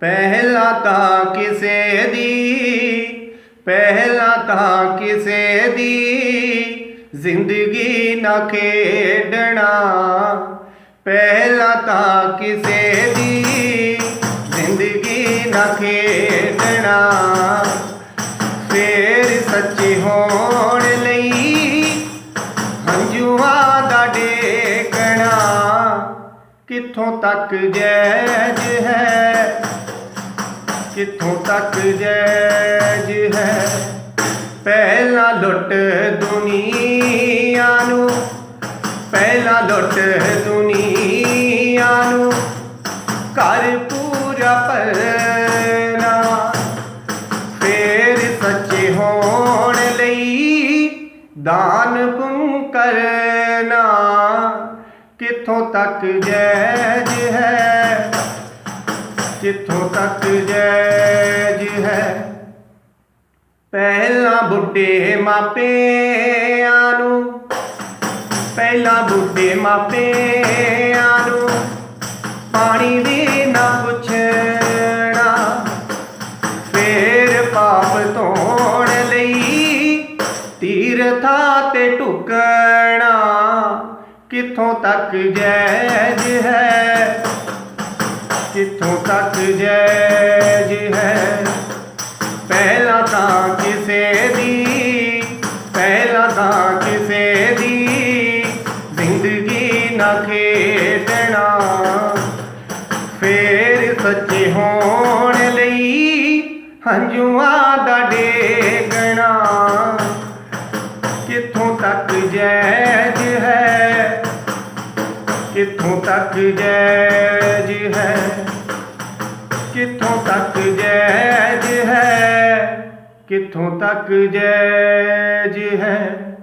ਪਹਿਲਾ ਤਾਂ ਕਿਸੇ ਦੀ, ਪਹਿਲਾ ਤਾਂ ਕਿਸੇ ਦੀ ਜ਼ਿੰਦਗੀ ਨਾ ਖੇਡਣਾ। ਪਹਿਲਾ ਤਾਂ ਕਿਸੇ ਦੀ ਜ਼ਿੰਦਗੀ ਨਾ ਖੇਡਣਾ। ਫੇਰ ਸੱਚੇ ਹੋਣ ਲਈ ਹੰਝੂਆਂ ਦਾ ਡੇਕਣਾ। ਕਿੱਥੋਂ ਤੱਕ ਜੈਜ ਹੈ? ਕਿੱਥੋਂ ਤੱਕ ਜੈਜ ਹੈ? ਪਹਿਲਾਂ ਲੁੱਟ ਦੁਨੀਆ ਨੂੰ, ਪਹਿਲਾਂ ਲੁੱਟ ਦੁਨੀਆ ਨੂੰ, ਘਰ ਪੂਰਾ ਭਰਨਾ, ਫੇਰ ਸੱਚੇ ਹੋਣ ਲਈ ਦਾਨ ਪੁੰਨ ਕਰਨਾ। ਕਿੱਥੋਂ ਤੱਕ ਜੈਜ ਹੈ? ਕਿੱਥੋਂ ਤੱਕ ਜੈਜ ਹੈ। ਪਹਿਲਾਂ ਬੁੱਢੇ ਮਾਪਿਆਂ ਨੂੰ, ਪਹਿਲਾਂ ਬੁੱਢੇ ਮਾਪਿਆਂ ਨੂੰ ਪਾਣੀ ਵੀ ਨਾ ਪੁੱਛਣਾ, ਫੇਰ ਪਾਪ ਧੋਣ ਲਈ ਤੀਰਥਾਂ ਤੇ ਢੁਕਣਾ। ਕਿੱਥੋਂ ਤੱਕ ਜੈਜ ਹੈ? ਜਿੱਥੋਂ ਤੱਕ ਜੈਜ ਹੈ। ਪਹਿਲਾਂ ਤਾਂ ਕਿਸੇ ਦੀ, ਪਹਿਲਾਂ ਤਾਂ ਕਿਸੇ ਦੀ ਜ਼ਿੰਦਗੀ ਨਾ ਖੇਡਣਾ। ਫੇਰ ਸੱਚੇ ਹੋਣ ਲਈ ਹੰਝੂਆਂ ਦਾ ਡੇਗਣਾ। ਕਿੱਥੋਂ ਤੱਕ ਜੈਜ ਹੈ? ਕਿੱਥੋਂ ਤੱਕ ਜੈਜ ਹੈ? ਕਿੱਥੋਂ ਤੱਕ ਜੈਜ ਹੈ? ਕਿੱਥੋਂ ਤੱਕ ਜੈਜ ਹੈ?